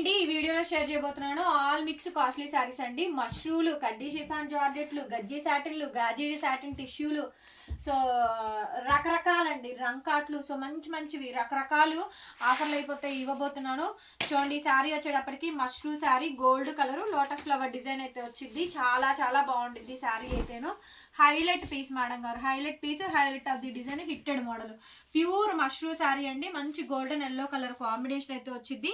అండి ఈ వీడియోలో షేర్ చేయబోతున్నాను. ఆల్ మిక్స్ కాస్ట్లీ శారీస్ అండి. మష్రూలు కడ్డీ షిఫాన్ జార్జెట్లు గజ్జి సాటిన్లు గాజీడి శాటిన్ టిష్యూలు సో రకరకాలండి రంకాట్లు. సో మంచి మంచివి. రకరకాలు ఆఫర్లు అయిపోతే ఇవ్వబోతున్నాను. చూడండి శారీ వచ్చేటప్పటికి mashru sari gold colour lotus flower design అయితే వచ్చింది. చాలా చాలా బాగుంటుంది శారీ అయితేను. హైలైట్ పీస్ మేడం గారు. Highlight piece highlight of the design hitted model. Pure mashru sari అండి. మంచి గోల్డెన్ ఎల్లో కలర్ కాంబినేషన్ అయితే వచ్చింది.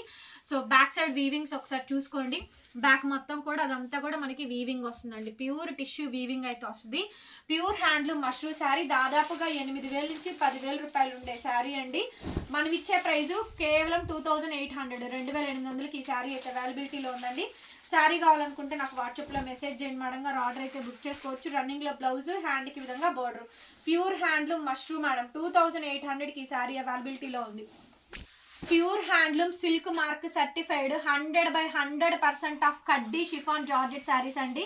సో బ్యాక్ సైడ్ వీవింగ్స్ ఒకసారి చూసుకోండి. బ్యాక్ మొత్తం కూడా అదంతా కూడా మనకి వీవింగ్ వస్తుందండి. ప్యూర్ టిష్యూ వీవింగ్ అయితే వస్తుంది. ప్యూర్ హ్యాండ్లూమ్ మష్రూ శారీ దాదాపుగా ఎనిమిది వేల నుంచి పదివేల రూపాయలు ఉండే శారీ అండి. మనం ఇచ్చే ప్రైస్ కేవలం టూ థౌజండ్ ఎయిట్ హండ్రెడ్ రెండు వేల ఎనిమిది వందలకి ఈ శారీ అయితే అవైలబిలిటీలో ఉందండి. శారీ కావాలనుకుంటే నాకు వాట్సాప్లో మెసేజ్ చేయండి మేడం గారు ఆర్డర్ అయితే బుక్ చేసుకోవచ్చు. రన్నింగ్లో బ్లౌజ్ హ్యాండ్కి విధంగా border. Pure handloom mashru madam two thousand eight హండ్రెడ్కి ఈ శారీ అవైలబిలిటీలో ఉంది. Pure handloom silk mark certified hundred by hundred percent of కడ్డీ షిఫాన్ జార్జెట్ శారీస్ అండి.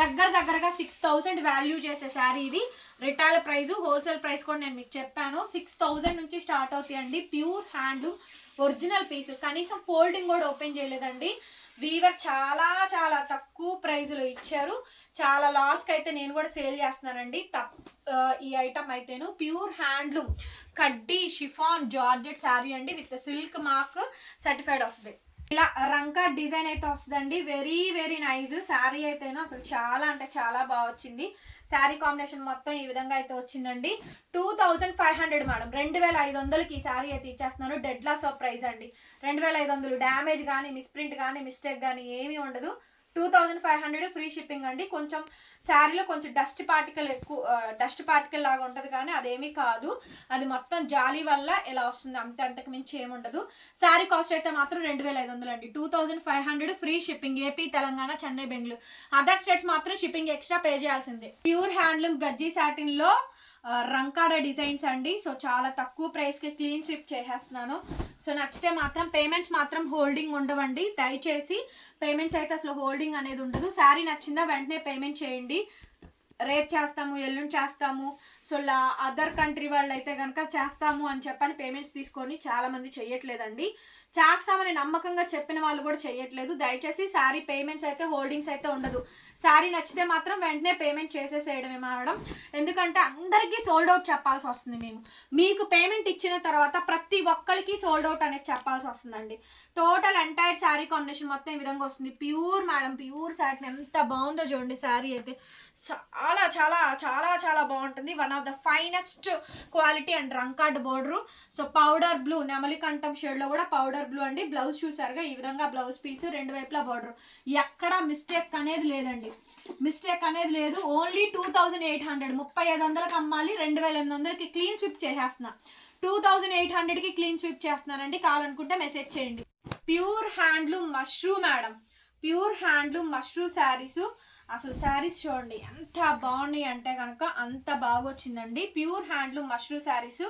దగ్గర దగ్గరగా సిక్స్ థౌసండ్ వాల్యూ చేసే శారీ ఇది. రిటైల్ ప్రైస్ హోల్సేల్ ప్రైస్ కూడా నేను మీకు చెప్పాను. సిక్స్ థౌజండ్ నుంచి స్టార్ట్ అవుతాయండి. Pure handloom original piece. కనీసం ఫోల్డింగ్ కూడా ఓపెన్ చేయలేదండి. వీవర్ చాలా చాలా తక్కువ ప్రైస్లో ఇచ్చారు. చాలా లాస్కి అయితే నేను కూడా సేల్ చేస్తున్నానండి. తప్ ఈ ఐటమ్ అయితేను ప్యూర్ హ్యాండ్లూమ్ కడ్డీ షిఫాన్ జార్జెట్ శారీ అండి. విత్ సిల్క్ మార్క్ సర్టిఫైడ్ వస్తుంది. ఇలా రంకా డిజైన్ అయితే వస్తుందండి. వెరీ వెరీ నైస్ శారీ అయితేను. అసలు చాలా అంటే చాలా బాగా వచ్చింది. శారీ కాంబినేషన్ మొత్తం ఈ విధంగా అయితే వచ్చిందండి. Two thousand five hundred madam. రెండు వేల ఐదు వందలకి ఈ శారీ అయితే ఇచ్చేస్తున్నాను. డెడ్ లాస్ ఆఫ్ ప్రైస్ అండి. రెండు వేల ఐదు వందలు డ్యామేజ్ కానీ మిస్ప్రింట్ కానీ మిస్టేక్ కానీ ఏమీ ఉండదు. Two thousand five hundred free shipping అండి. కొంచెం శారీలో కొంచెం డస్ట్ పార్టికల్ ఎక్కువ డస్ట్ పార్టికల్ లాగా ఉంటుంది కానీ అదేమీ కాదు. అది మొత్తం జాలీ వల్ల ఇలా వస్తుంది అంతే అంతకు మించి ఏముండదు శారీ కాస్ట్ అయితే మాత్రం రెండు వేల ఐదు వందలు అండి. Two thousand five hundred free shipping AP Telangana Chennai Bengaluru. Other states మాత్రం షిప్పింగ్ ఎక్స్ట్రా పే చేయాల్సిందే. ప్యూర్ హ్యాండ్లూమ్ గజ్జీ సాటిన్లో లో రంకాడ డిజైన్స్ అండి. సో చాలా తక్కువ ప్రైస్కి క్లీన్ స్విప్ చేసేస్తున్నాను. సో నచ్చితే మాత్రం పేమెంట్స్ మాత్రం హోల్డింగ్ ఉండవండి. దయచేసి పేమెంట్స్ అయితే అసలు హోల్డింగ్ అనేది ఉండదు. శారీ నచ్చిందా వెంటనే పేమెంట్ చేయండి. రేపు చేస్తాము ఎల్లుండి చేస్తాము. సో లా అదర్ కంట్రీ వాళ్ళు అయితే కనుక చేస్తాము అని చెప్పని పేమెంట్స్ తీసుకొని చాలామంది చేయట్లేదండి చేస్తామని నమ్మకంగా చెప్పిన వాళ్ళు కూడా చేయట్లేదు దయచేసి శారీ పేమెంట్స్ అయితే హోల్డింగ్స్ అయితే ఉండదు. శారీ నచ్చితే మాత్రం వెంటనే పేమెంట్ చేసేసేయడమే మేడం. ఎందుకంటే అందరికీ సోల్డ్ అవుట్ చెప్పాల్సి వస్తుంది మేము. మీకు పేమెంట్ ఇచ్చిన తర్వాత ప్రతి ఒక్కరికి సోల్డ్ అవుట్ అనేది చెప్పాల్సి వస్తుందండి. టోటల్ ఎంటైర్ శారీ కాంబినేషన్ మొత్తం ఈ విధంగా వస్తుంది. ప్యూర్ మేడం ప్యూర్ శారీ ఎంత బాగుందో చూడండి శారీ అయితే. చాలా చాలా చాలా చాలా బాగుంటుంది. One of the finest quality and రంకార్డ్ border so powder blue నెమలి కంఠం షేడ్లో కూడా పౌడర్ బ్లూ అండి. బ్లౌజ్ చూసారుగా? ఈ విధంగా బ్లౌజ్ పీస్ రెండు వైపులా బోర్డర్ ఎక్కడా మిస్టేక్ అనేది లేదండి. మిస్టేక్ అనేది లేదు. Only two thousand eight hundred. ముప్పై ఐదు వందలకు అమ్మాలి రెండు వేల ఎనిమిది వందలకి క్లీన్ స్విప్ చేసేస్తున్నా. టూ థౌజండ్ ఎయిట్ హండ్రెడ్కి క్లీన్ స్విప్ చేస్తున్నానండి. కావాలనుకుంటే మెసేజ్ చేయండి. Pure handloom mashru madam. Pure handloom mashru saris. అసలు శారీస్ చూడండి ఎంత బాగున్నాయి అంటే కనుక అంత బాగా వచ్చిందండి ప్యూర్ హ్యాండ్లూమ్ మష్రూమ్ శారీస్.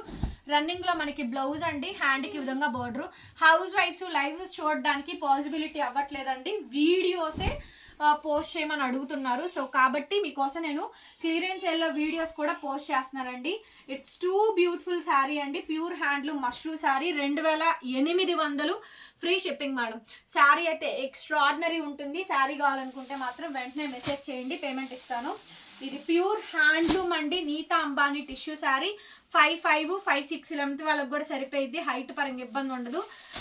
రన్నింగ్లో మనకి బ్లౌజ్ అండి హ్యాండ్కి విధంగా బోర్డరు. హౌస్ వైఫ్స్ లైవ్ చూడడానికి పాసిబిలిటీ అవ్వట్లేదండి. వీడియోసే పోస్ట్ చేయమని అడుగుతున్నారు. సో కాబట్టి మీకోసం నేను క్లియరెన్స్ ఎల్లో వీడియోస్ కూడా పోస్ట్ చేస్తున్నానండి. ఇట్స్ టూ బ్యూటిఫుల్ శారీ అండి. ప్యూర్ హ్యాండ్లూమ్ మష్రూ శారీ రెండు వేల ఎనిమిది వందలు ఫ్రీ షిప్పింగ్ మేడం శారీ అయితే ఎక్స్ట్రాడినరీ ఉంటుంది. శారీ కావాలనుకుంటే మాత్రం వెంటనే మెసేజ్ చేయండి. పేమెంట్ ఇస్తాను. ఇది ప్యూర్ హ్యాండ్లూమ్ అండి. Nita Ambani tissue sari. Five five five six length వాళ్ళకి కూడా సరిపోయింది హైట్ పరంగా ఇబ్బంది ఉండదు.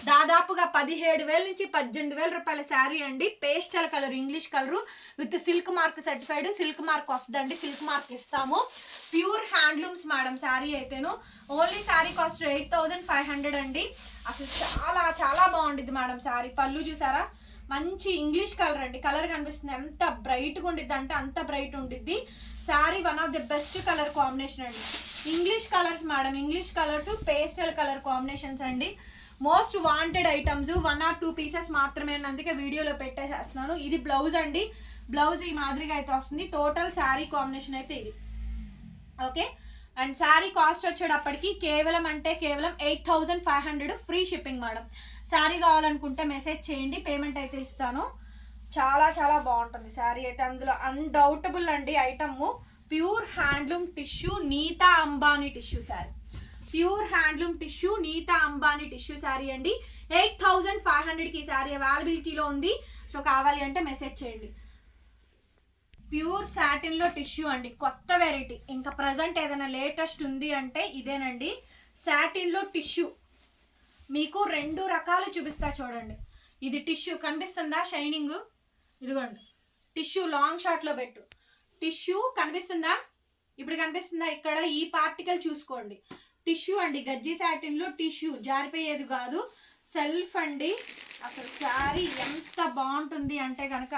దాదాపుగా పదిహేడు వేల నుంచి పద్దెనిమిది వేల రూపాయల శారీ అండి. Pastel colour English colour with silk mark certified. Silk mark వస్తుందండి. సిల్క్ మార్క్ ఇస్తాము. ప్యూర్ హ్యాండ్లూమ్స్ మేడం శారీ అయితేను. Only sari cost eight thousand five hundred అండి. అసలు చాలా చాలా బాగుండిద్ది మేడం శారీ. పళ్ళు చూసారా? మంచి ఇంగ్లీష్ కలర్ అండి. కలర్ కనిపిస్తుంది. ఎంత బ్రైట్గా ఉండిద్ది అంటే అంత బ్రైట్ ఉండిద్ది. Sari one of the best colour combination అండి. English colours madam English colours pastel colour combinations అండి. Most wanted items one or two pieces మాత్రమే అందుకే వీడియోలో పెట్టేసేస్తున్నాను. ఇది బ్లౌజ్ అండి. బ్లౌజ్ ఈ మాదిరిగా అయితే వస్తుంది. టోటల్ శారీ కాంబినేషన్ అయితే ఇది. ఓకే అండ్ శారీ కాస్ట్ వచ్చేటప్పటికి కేవలం అంటే కేవలం eight thousand five hundred free shipping madam sari కావాలనుకుంటే మెసేజ్ చేయండి పేమెంట్ అయితే ఇస్తాను. చాలా చాలా బాగుంటుంది శారీ అయితే. అందులో అన్డౌటబుల్ అండి item pure handloom tissue Nita Ambani tissue sari. Pure handloom tissue Nita Ambani tissue sari అండి. ఎయిట్ థౌజండ్ ఫైవ్ హండ్రెడ్కి ఈ శారీ అవైలబిలిటీలో ఉంది. సో కావాలి అంటే మెసేజ్ చేయండి. ప్యూర్ శాటిన్లో టిష్యూ అండి. కొత్త వెరైటీ ఇంకా ప్రజెంట్ ఏదైనా లేటెస్ట్ ఉంది అంటే ఇదేనండి. శాటిన్లో టిష్యూ మీకు రెండు రకాలు చూపిస్తా చూడండి. ఇది టిష్యూ కనిపిస్తుందా? షైనింగ్. ఇదిగోండి. టిష్యూ లాంగ్ షార్ట్లో పెట్టు. టిష్యూ కనిపిస్తుందా? ఇప్పుడు కనిపిస్తుందా? ఇక్కడ ఈ పార్టికల్ చూసుకోండి. టిష్యూ అండి గజ్జి సాటిన్లో టిష్యూ జారిపోయేది కాదు. సెల్ఫ్ అండి. అసలు శారీ ఎంత బాగుంటుంది అంటే కనుక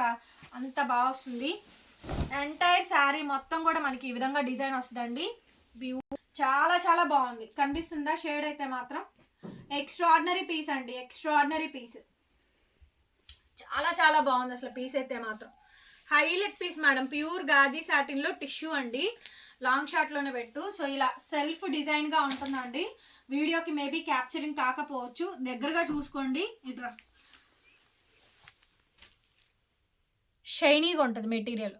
అంత బాగా వస్తుంది. ఎంటైర్ శారీ మొత్తం కూడా మనకి ఈ విధంగా డిజైన్ వస్తుందండి. బ్యూ చాలా చాలా బాగుంది. కనిపిస్తుందా? షేడ్ అయితే మాత్రం. ఎక్స్ట్రాడినరీ పీస్ అండి ఎక్స్ట్రాడినరీ పీస్ చాలా చాలా బాగుంది అసలు పీస్ అయితే మాత్రం. హైలైట్ పీస్ మేడం ప్యూర్ గాజీ సాటిన్లో టిష్యూ అండి. లాంగ్ షార్ట్లోనే పెట్టు. సో ఇలా సెల్ఫ్ డిజైన్గా ఉంటుందండి. వీడియోకి మేబీ క్యాప్చరింగ్ కాకపోవచ్చు. దగ్గరగా చూసుకోండి. ఇట్రా. షైనీగా ఉంటుంది మెటీరియల్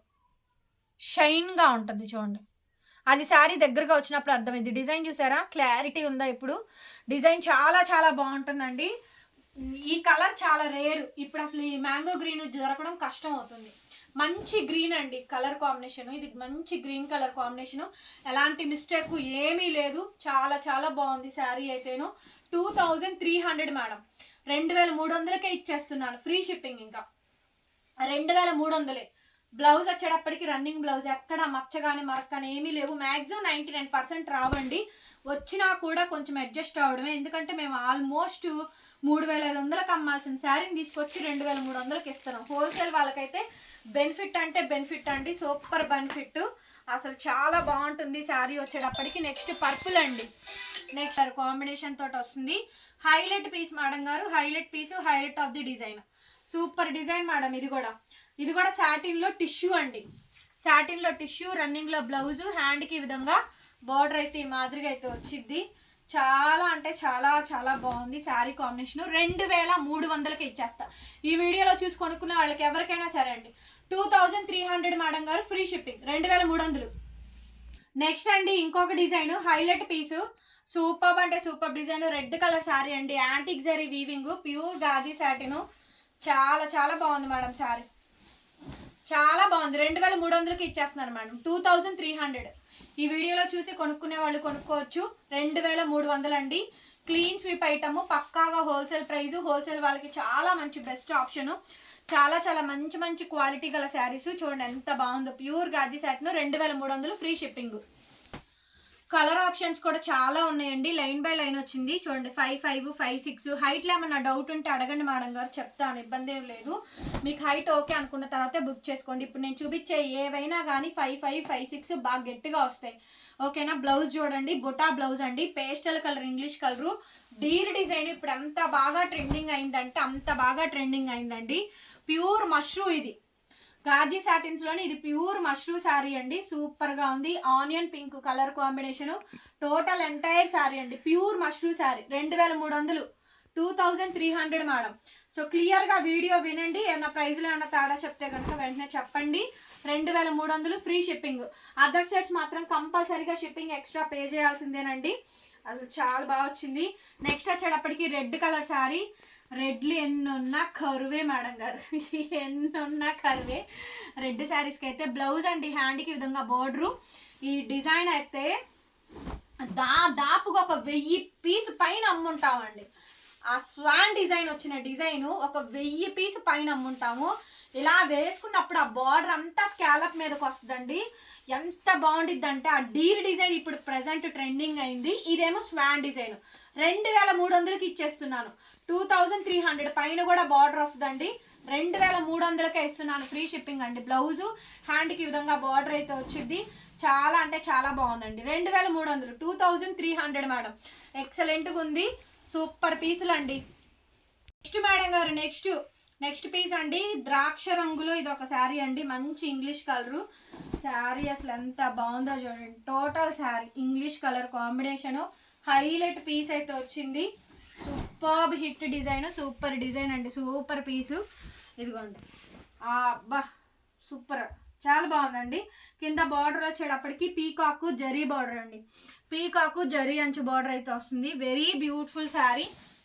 షైన్గా ఉంటుంది చూడండి. అది శారీ దగ్గరగా వచ్చినప్పుడు అర్థమైంది. డిజైన్ చూసారా? క్లారిటీ ఉందా ఇప్పుడు? డిజైన్ చాలా చాలా బాగుంటుందండి. ఈ కలర్ చాలా రేరు. ఇప్పుడు అసలు ఈ మ్యాంగో గ్రీన్ దొరకడం కష్టం అవుతుంది. మంచి గ్రీన్ అండి కలర్ కాంబినేషన్. ఇది మంచి గ్రీన్ కలర్ కాంబినేషన్. ఎలాంటి మిస్టేక్ ఏమీ లేదు. చాలా చాలా బాగుంది శారీ అయితేను. Two thousand three hundred madam. రెండు వేల మూడు వందలకే ఇచ్చేస్తున్నాను. ఫ్రీ షిప్పింగ్ ఇంకా. రెండు వేల మూడు వందలే. బ్లౌజ్ వచ్చేటప్పటికి రన్నింగ్ బ్లౌజ్ ఎక్కడ మచ్చ కానీ మరక ఏమీ లేవు. మ్యాక్సిమం నైంటీ నైన్ పర్సెంట్ రావండి. వచ్చినా కూడా కొంచెం అడ్జస్ట్ అవ్వడమే ఎందుకంటే మేము ఆల్మోస్ట్ మూడు వేల ఐదు వందలకు అమ్మాల్సిన శారీని తీసుకొచ్చి రెండు వేల మూడు వందలకి ఇస్తున్నాం. హోల్సేల్ వాళ్ళకైతే బెనిఫిట్ అంటే బెనిఫిట్ అండి. Super benefit. అసలు చాలా బాగుంటుంది శారీ వచ్చేటప్పటికి. నెక్స్ట్ పర్పుల్ అండి. నెక్స్ట్ కాంబినేషన్ తోటి వస్తుంది. హైలైట్ పీస్ మేడం గారు. Highlight piece highlight of the design. Super design madam ఇది కూడా. ఇది కూడా సాటిన్లో టిష్యూ అండి. సాటిన్లో టిష్యూ రన్నింగ్లో బ్లౌజ్ హ్యాండ్కి ఈ విధంగా బార్డర్ అయితే ఈ మాదిరిగా అయితే వచ్చింది చాలా అంటే చాలా చాలా బాగుంది శారీ కాంబినేషన్ రెండు వేల మూడు వందలకి ఇచ్చేస్తా. ఈ వీడియోలో చూసి కొనుక్కున్న వాళ్ళకి ఎవరికైనా సరే అండి. Two thousand three hundred madam గారు ఫ్రీ షిప్పింగ్ రెండు వేల మూడు వందలు. నెక్స్ట్ అండి ఇంకొక డిజైన్ హైలైట్ పీసు సూపర్ అంటే super design red colour sari అండి. యాంటిక్ జరీ వీవింగ్ ప్యూర్ గాజీ సాటిన్ చాలా చాలా బాగుంది మేడం శారీ చాలా బాగుంది. రెండు వేల మూడు వందలకి ఇచ్చేస్తున్నారు madam. Two thousand three hundred. ఈ వీడియోలో చూసి కొనుక్కునే వాళ్ళు కొనుక్కోవచ్చు. రెండు వేల మూడు వందలు అండి క్లీన్ స్వీప్ ఐటమ్ పక్కాగా హోల్సేల్ ప్రైస్ హోల్సేల్ వాళ్ళకి చాలా మంచి బెస్ట్ ఆప్షన్. చాలా చాలా మంచి మంచి క్వాలిటీ గల శారీస్. చూడండి ఎంత బాగుందో. ప్యూర్ గాజీ శారీను రెండు వేల మూడు వందలు ఫ్రీ షిప్పింగ్. కలర్ ఆప్షన్స్ కూడా చాలా ఉన్నాయండి. లైన్ బై లైన్ వచ్చింది. చూడండి ఫైవ్ ఫైవ్ ఫైవ్ సిక్స్ హైట్లో ఏమన్నా డౌట్ ఉంటే అడగండి మేడం గారు. చెప్తాను ఇబ్బంది ఏం లేదు. మీకు హైట్ ఓకే అనుకున్న తర్వాతే బుక్ చేసుకోండి. ఇప్పుడు నేను చూపించే ఏవైనా కానీ ఫైవ్ ఫైవ్ ఫైవ్ సిక్స్ బాగా గట్టిగా వస్తాయి. ఓకేనా బ్లౌజ్ చూడండి. బుటా బ్లౌజ్ అండి. Pastel colour English colour deer design ఇప్పుడు అంత బాగా ట్రెండింగ్ అయిందంటే అంత బాగా ట్రెండింగ్ అయిందండి. ప్యూర్ మష్రూ ఇది. గాజీ సాటిన్స్లోని ఇది ప్యూర్ మష్రూమ్ శారీ అండి. సూపర్గా ఉంది. Onion pink colour combination total entire sari అండి. Pure mushroom sari. రెండు వేల మూడు వందలు. Two thousand three hundred madam so క్లియర్గా వీడియో వినండి. ఏమైనా ప్రైస్లో ఏమైనా తేడా చెప్తే కనుక వెంటనే చెప్పండి. రెండు వేల మూడు వందలు ఫ్రీ షిప్పింగ్ అదర్ సెట్స్ మాత్రం కంపల్సరీగా షిప్పింగ్ ఎక్స్ట్రా పే చేయాల్సిందేనండి. అసలు చాలా బాగా వచ్చింది. నెక్స్ట్ వచ్చేటప్పటికి రెడ్ కలర్ శారీ. రెడ్లు ఎన్నున్నా కరువే మేడం గారు. ఎన్నున్నా కరువే. రెడ్ శారీస్కి అయితే బ్లౌజ్ అండి హ్యాండ్కి విధంగా బోర్డరు. ఈ డిజైన్ అయితే దా దాపుగా ఒక వెయ్యి పీస్ పైన అమ్ముంటామండి. ఆ స్వాన్ డిజైన్ వచ్చిన డిజైన్ ఒక వెయ్యి పీస్ పైన అమ్ముంటాము. ఇలా వేసుకున్నప్పుడు ఆ బార్డర్ అంతా స్కాలప్ మీదకి వస్తుందండి. ఎంత బాగుండిద్ది అంటే ఆ డీర్ డిజైన్ ఇప్పుడు ప్రజెంట్ ట్రెండింగ్ అయింది. ఇదేమో స్వాన్ డిజైన్. రెండు వేల మూడు వందలకి ఇచ్చేస్తున్నాను. టూ థౌజండ్ త్రీ హండ్రెడ్ పైన కూడా బార్డర్ వస్తుందండి. రెండు వేల మూడు వందలకే ఇస్తున్నాను. ఫ్రీ షిప్పింగ్ అండి. బ్లౌజు హ్యాండ్కి విధంగా బార్డర్ అయితే వచ్చింది. చాలా అంటే చాలా బాగుందండి. రెండు వేల మూడు వందలు. Two thousand three hundred madam. ఎక్సలెంట్గా ఉంది. సూపర్ పీసులు అండి. నెక్స్ట్ మేడం గారు నెక్స్ట్ నెక్స్ట్ పీస్ అండి. ద్రాక్ష రంగులో ఇది ఒక శారీ అండి. మంచి ఇంగ్లీష్ కలరు శారీ అసలు ఎంత బాగుందో చూడండి. Total sari. English colour combination. Highlight piece అయితే వచ్చింది. Super hit design super design అండి సూపర్ పీసు. ఇదిగోండి. ఆ, అబ్బా సూపర్. చాలా బాగుందండి. కింద బార్డర్ వచ్చేటప్పటికి పీకాకు జరీ బార్డర్ అండి. పీకాకు జరీ అంచు బార్డర్ అయితే వస్తుంది. Very beautiful sari.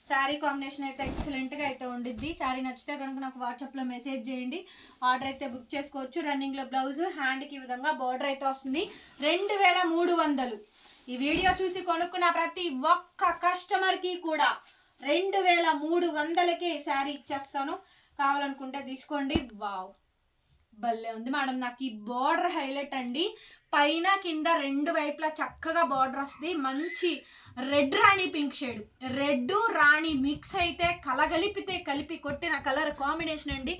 Sari combination అయితే ఎక్సలెంట్గా అయితే ఉండిద్ది. శారీ నచ్చితే కనుక నాకు వాట్సాప్లో మెసేజ్ చేయండి. ఆర్డర్ అయితే బుక్ చేసుకోవచ్చు. రన్నింగ్లో బ్లౌజ్ హ్యాండ్కి ఈ విధంగా బార్డర్ అయితే వస్తుంది. రెండు వేల మూడు వందలు. ఈ వీడియో చూసి కొనుక్కున్న ప్రతి ఒక్క కస్టమర్కి కూడా రెండు వేల మూడు వందలకే శారీ ఇచ్చేస్తాను. కావాలనుకుంటే తీసుకోండి. వావ్. భలే ఉంది మేడం. నాకు ఈ బార్డర్ హైలైట్ అండి. పైన కింద రెండు వైపులా చక్కగా బార్డర్ వస్తుంది. మంచి red rani pink shade red rani mix అయితే కలగలిపితే కలిపి కొట్టిన కలర్ కాంబినేషన్ అండి.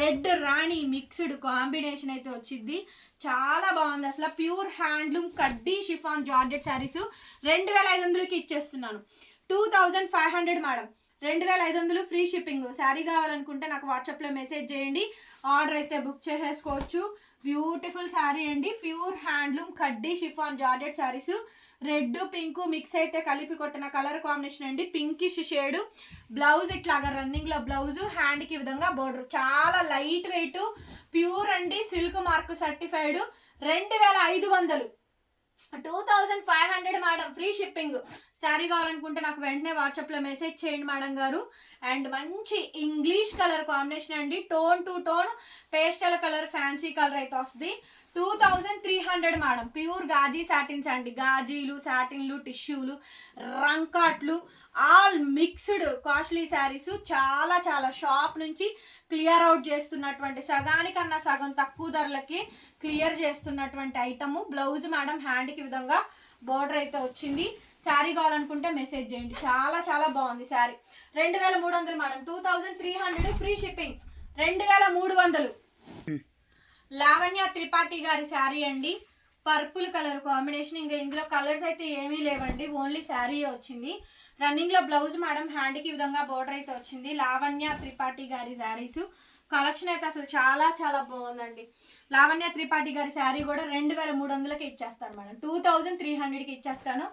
రెడ్ రాణి మిక్స్డ్ కాంబినేషన్ అయితే వచ్చింది. చాలా బాగుంది. అసలు ప్యూర్ హ్యాండ్లూమ్ కడ్డీ షిఫాన్ జార్జెట్ శారీస్ రెండు వేల ఐదు వందలకి ఇచ్చేస్తున్నాను. Two thousand five hundred madam. రెండు వేల ఐదు వందలు ఫ్రీ షిప్పింగ్. శారీ కావాలనుకుంటే నాకు వాట్సాప్లో మెసేజ్ చేయండి. ఆర్డర్ అయితే బుక్ చేసేసుకోవచ్చు. బ్యూటిఫుల్ శారీ అండి. ప్యూర్ హ్యాండ్లూమ్ కడ్డీ chiffon georgette saris. Red pink mix అయితే కలిపి కొట్టిన కలర్ కాంబినేషన్ అండి. Pinkish shade. బ్లౌజ్ ఇట్లాగా రన్నింగ్లో బ్లౌజ్. హ్యాండ్కి విధంగా బోర్డర్. చాలా లైట్ వెయిట్. ప్యూర్ అండి. Silk mark certified. రెండు వేల ఐదు వందలు. Two thousand five hundred madam. Free shipping. Sari కావాలనుకుంటే నాకు వెంటనే వాట్సాప్లో మెసేజ్ చేయండి మేడం గారు. అండ్ మంచి ఇంగ్లీష్ కలర్ కాంబినేషన్ అండి. Tone to tone pastel colour fancy colour అయితే వస్తుంది. Two thousand three hundred madam. Pure Ghazi satins అండి. గాజీలు సాటిన్లు టిష్యూలు రంకాట్లు ఆల్ మిక్స్డ్ కాస్ట్లీ శారీస్ చాలా చాలా షాప్ నుంచి క్లియర్ అవుట్ చేస్తున్నటువంటి సగానికన్నా సగం తక్కువ ధరలకి క్లియర్ చేస్తున్నటువంటి ఐటమ్. బ్లౌజ్ మేడం హ్యాండ్కి విధంగా బార్డర్ అయితే వచ్చింది. శారీ కావాలనుకుంటే మెసేజ్ చేయండి. చాలా చాలా బాగుంది శారీ. రెండు వేల మూడు వందలు madam two thousand three hundred free shipping రెండు వేల మూడు వందలు. లావణ్య త్రిపాఠి గారి శారీ అండి. పర్పుల్ కలర్ కాంబినేషన్ ఇంకా ఇందులో కలర్స్ అయితే ఏమీ లేవండి. ఓన్లీ శారీ వచ్చింది. రన్నింగ్లో బ్లౌజ్ మేడం హ్యాండ్కి ఈ విధంగా బోర్డర్ అయితే వచ్చింది. లావణ్య త్రిపాఠి గారి శారీస్. కలెక్షన్ అయితే అసలు చాలా చాలా బాగుందండి. లావణ్య త్రిపాఠి గారి శారీ కూడా రెండు వేల మూడు వందలకి ఇచ్చేస్తాను మేడం. టూ థౌజండ్ త్రీ హండ్రెడ్కి ఇచ్చేస్తాను.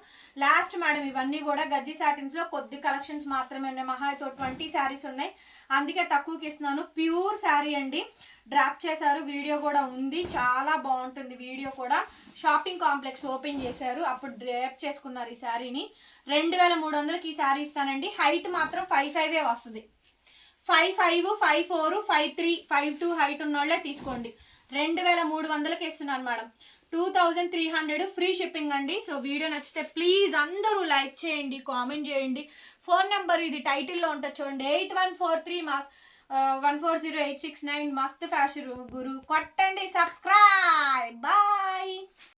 లాస్ట్ మేడం ఇవన్నీ కూడా గజ్జి సాటిన్స్లో కొద్ది కలెక్షన్స్ మాత్రమే ఉన్నాయి. మహా అయితే ట్వంటీ శారీస్ ఉన్నాయి. అందుకే తక్కువకి ఇస్తున్నాను. ప్యూర్ శారీ అండి. డ్రాప్ చేశారు. వీడియో కూడా ఉంది. చాలా బాగుంటుంది వీడియో కూడా. షాపింగ్ కాంప్లెక్స్ ఓపెన్ చేశారు. అప్పుడు డ్రాప్ చేసుకున్నారు ఈ శారీని. రెండు వేల మూడు వందలకి ఈ శారీ ఇస్తానండి. హైట్ మాత్రం ఫైవ్ ఫైవే వస్తుంది. Five five five four five three five two height ఉన్న వాళ్ళే తీసుకోండి. రెండు వేల మూడు వందలకి ఇస్తున్నాను madam. Two thousand three hundred free shipping అండి. సో వీడియో నచ్చితే ప్లీజ్ అందరూ లైక్ చేయండి కామెంట్ చేయండి. ఫోన్ నెంబర్ ఇది టైటిల్లో ఉంటుంది చూడండి. Eight one four three mass one four zero eight six nine మస్త్ ఫ్యాషన్ గురు కొట్టండి సబ్స్క్రైబ్ బాయ్